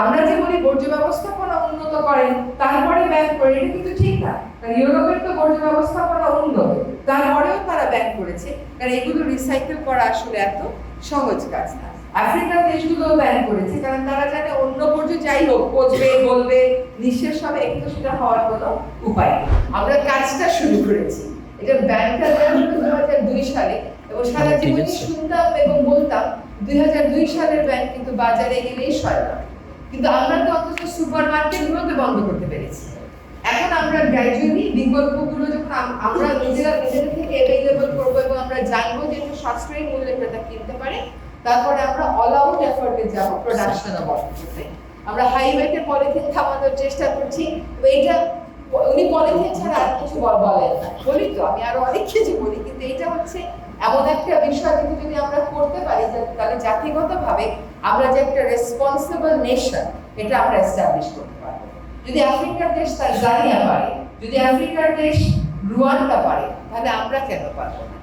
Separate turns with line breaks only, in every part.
আমরা যে বলি বর্জ্য ব্যবস্থাপনা উন্নত করেন তারপরে ব্যান করে এটা কিন্তু ঠিক না। কারণ ইউরোপের তো বর্জ্য ব্যবস্থাপনা উন্নত তারপরেও তারা ব্যান করেছে। কারণ এগুলো রিসাইকেল করা আসলে এত সহজ কাজ না। আফ্রিকার দেশগুলোও ব্যান করেছে কারণ তারা জানে অন্য বর্জ্য যাই হোক পচবে গলবে নিঃশেষ হবে কিন্তু সেটা হওয়ার কোনো উপায় নেই। আমরা কাজটা শুরু করেছি। এটা ব্যানটা দেওয়া হলো দু হাজার দুই সালে এবং সারা জীবনে শুনতাম এবং বলতাম দুই হাজার দুই সালের ব্যান কিন্তু বাজারে গেলেই না কিন্তু আমরা তো অন্তত সুপার মার্কেটগুলোতে বন্ধ করতে পেরেছি। এখন আমরা গ্র্যাজুয়ালি বিকল্পগুলো যখন আমরা নিজেরা নিজেদের থেকে অ্যাভেলেবল করব এবং আমরা জানব যে এটা সাশ্রয়ী মূল্যে ক্রেতা কিনতে পারে, তারপরে আমরা অল আউট এফোর্টে যাব প্রোডাকশনে বন্ধ করতে। আমরা হাইওয়েতে পলিথিন থামানোর চেষ্টা করছি এইটা উনি পলিথিন ছাড়া আর কিছু বল- বলেন না। বলি তো, আমি আরও অনেক কিছু বলি, কিন্তু এটা হচ্ছে এমন একটা বিষয় যদি আমরা করতে পারি তাহলে জাতিগতভাবে আমরা যে একটা রেসপন্সিবল নেশন এটা আমরা এস্টাবলিশ করতে পারব। যদি আফ্রিকার দেশ তার জানিয়া পারে, যদি আফ্রিকার দেশ রুয়ান্ডা পারে, তাহলে আমরা কেন পারব না?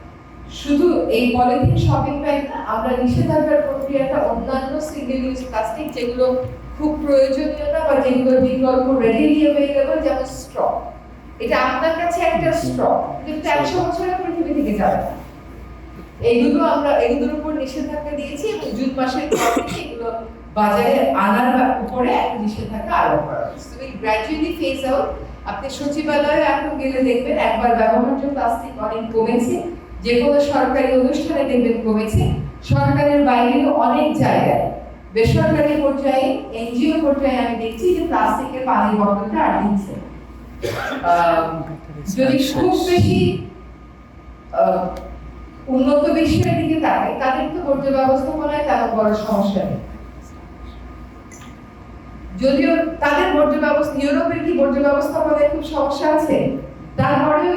শুধু এই পলিথিন শপিং ব্যাগ না আমরা নিষেধাজ্ঞার প্রক্রিয়াটা অন্যান্য সিঙ্গেল ইউজ প্লাস্টিক যেগুলো খুব প্রয়োজনীয় না, বা যেগুলো বিকল্প রেডিলি অ্যাভেলেবল যেমন স্ট্র এটা আপনার কাছে একটা স্ট্র কিন্তু একশো বছরের পৃথিবী থেকে যাবে না। এইগুলো আমরা এগুলোর উপর নিষেধাজ্ঞা দিয়েছি এবং জুন মাসের পর থেকে এগুলো বাজারে আনার উপরে একটা নিষেধাজ্ঞা আরোপ করা হয়েছে। তবে গ্র্যাজুয়ালি ফেজ আউট আপনি সচিবালয়ে এখন গেলে দেখবেন একবার ব্যবহার্য প্লাস্টিক অনেক কমেছে। যে কোনো সরকারি অনুষ্ঠানে দেখবেন কমেছে। সরকারের বাইরেও অনেক জায়গায়, বেসরকারি পর্যায়ে, এনজিও পর্যায়ে আমি দেখছি যে প্লাস্টিকের পানির বটলটা আর দিচ্ছে। যদি খুব বেশি উন্নত বিশ্বের দিকে তাকাই তাদের তো বর্জ্য ব্যবস্থাপনায় তেমন বড় সমস্যা। নেই যদিও তাদের বর্জ্য ব্যবস্থা ইউরোপের কি বর্জ্য ব্যবস্থাপনায় খুব সমস্যা আছে তারপরেও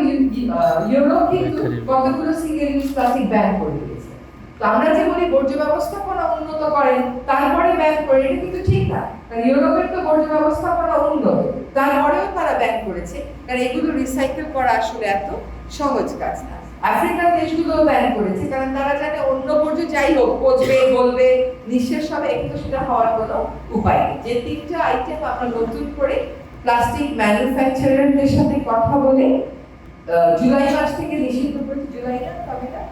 ইউরোপ কিন্তু কতগুলো সিঙ্গেল ইউজ প্লাস্টিক ব্যান করে দিয়েছে। তো আমরা যে বলি বর্জ্য ব্যবস্থাপনা উন্নত করেন তারপরে ব্যান করে এটা কিন্তু ঠিক না। কারণ ইউরোপের তো বর্জ্য ব্যবস্থাপনা উন্নত তারপরেও তারা ব্যান করেছে। কারণ এগুলো রিসাইকেল করা আসলে এত সহজ কাজ না। আফ্রিকার দেশগুলোও ব্যান করেছে, কারণ তারা জানে অন্য বর্জ্য যাই হোক পচবে গলবে নিঃশেষ হবে, কিন্তু সেটা হওয়ার কোনো উপায় নেই যে তিনটা আইটেম আমরা নতুন করে প্লাস্টিক ম্যানুফ্যাকচারারদের সাথে কথা বলে জুলাই মাস থেকে, নিষিদ্ধ করেছে, জুলাই না না?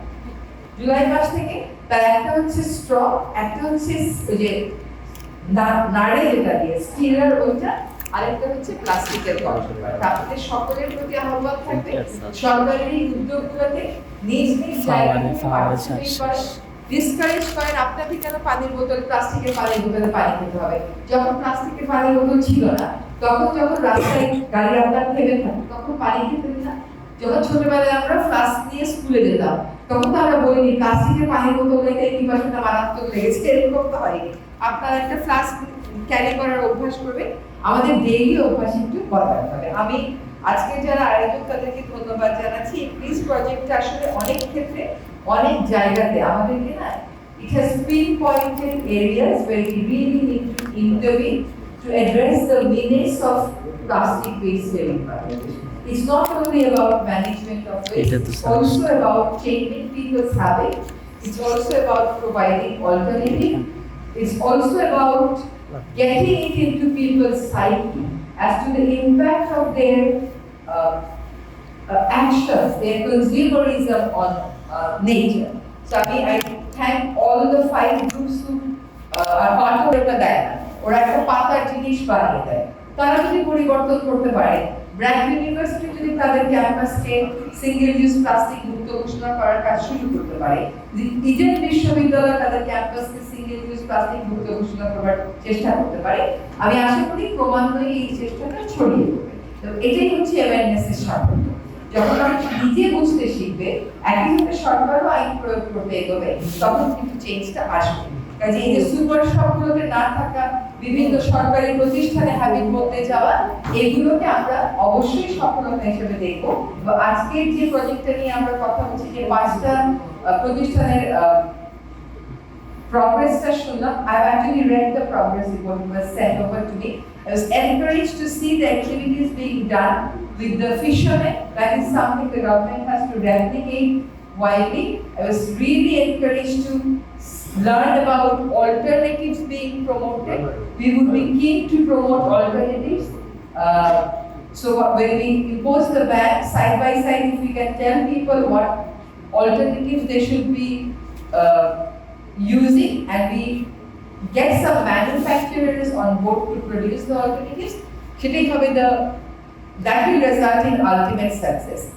জুলাই মাস থেকে, তার একটা হচ্ছে স্ট্র একটা হচ্ছে ওই যে নাড়ে যেটা দিয়ে স্টিলের ওইটা আরেকটা হচ্ছে প্লাস্টিকের আপনাদের সকলের প্রতি আহ্বান থাকবে। সরকারের এই উদ্যোগগুলোতে নিজ নিজ ডিসকারেজ করেন আপনাকে কেন পানির বোতল প্লাস্টিকের পানির বোতলে পানি খেতে হবে? যখন প্লাস্টিকের পানির বোতল ছিল না তখন যখন রাস্তায় গাড়ি আপনার থেমে থাকে তখন পানি খেতেন না। যখন ছোটবেলায় আমরা ফ্লাস্ক নিয়ে স্কুলে যেতাম তখন তো আমরা বলিনি প্লাস্টিকের পানির বোতল রেখে পিপাসাটা মারাত্মক লেগেছে এরকম তো হয়নি। আপনার একটা ফ্লাস্ক ক্যারি করার অভ্যাস করবে আমাদের ডেইলি অভ্যাস একটু বদলাতে হবে আমি আজকে যারা আয়োজক তাদেরকে ধন্যবাদ জানাচ্ছি প্লিজ প্রজেক্টটা আসলে অনেক ক্ষেত্রে অনেক জায়গাতে আমাদেরকে না it has pinpointed areas where we really need to intervene to address the menace of plastic waste in Bangladesh. It's not only about management of waste, it's also about changing people's habits. It's also about providing alternative. It's also about getting it into people's psyche as to the impact of their uh, uh, actions, their consumerism on uh, nature. So I mean, I thank all the five groups who uh, are part of এটা দেয় না ওরা একটা পাতার জিনিস বানিয়ে দেয় তারা যদি পরিবর্তন করতে পারে ব্র্যাক ইউনিভার্সিটি যদি তাদের ক্যাম্পাসকে সিঙ্গেল ইউজ প্লাস্টিক মুক্ত ঘোষণা করার কাজ শুরু করতে পারে ইডেন বিশ্ববিদ্যালয় তাদের ক্যাম্পাসকে সিঙ্গেল ইউজ প্লাস্টিক মুক্ত ঘোষণা করার চেষ্টা করতে পারে, আমি আশা করি ক্রমান্বয়ে এই চেষ্টাটা ছড়িয়ে তো এটাই হচ্ছে অ্যাওয়ারনেসের সাফল্য। যখন নিজে বুঝতে শিখবে, একই সাথে সরকারও আইন প্রয়োগ করতে এগোবে, তখন কিন্তু চেঞ্জটা আসবে। কাজে এই যে সুপার শপগুলোতে না থাকা বিভিন্ন সরকারি প্রতিষ্ঠানে হ্যাবিট বলতে যাওয়া এগুলোকে আমরা অবশ্যই সফলতা হিসেবে দেখব আজকের যে প্রজেক্টটা নিয়ে আমরা কথা বলছি যে পাঁচটা প্রতিষ্ঠানের progress শুনলাম I've actually read the progress report it was sent over to me. I was encouraged to see the activities being done with the fishermen. That is something the government has to replicate widely. I was really encouraged to learned about alternatives being promoted. We would be keen to promote alternatives. Uh, so uh, when we impose the ban side by side, if we can tell people what alternatives they should be uh, using and we get some manufacturers on board to produce the alternatives, Shitting that will result in ultimate success.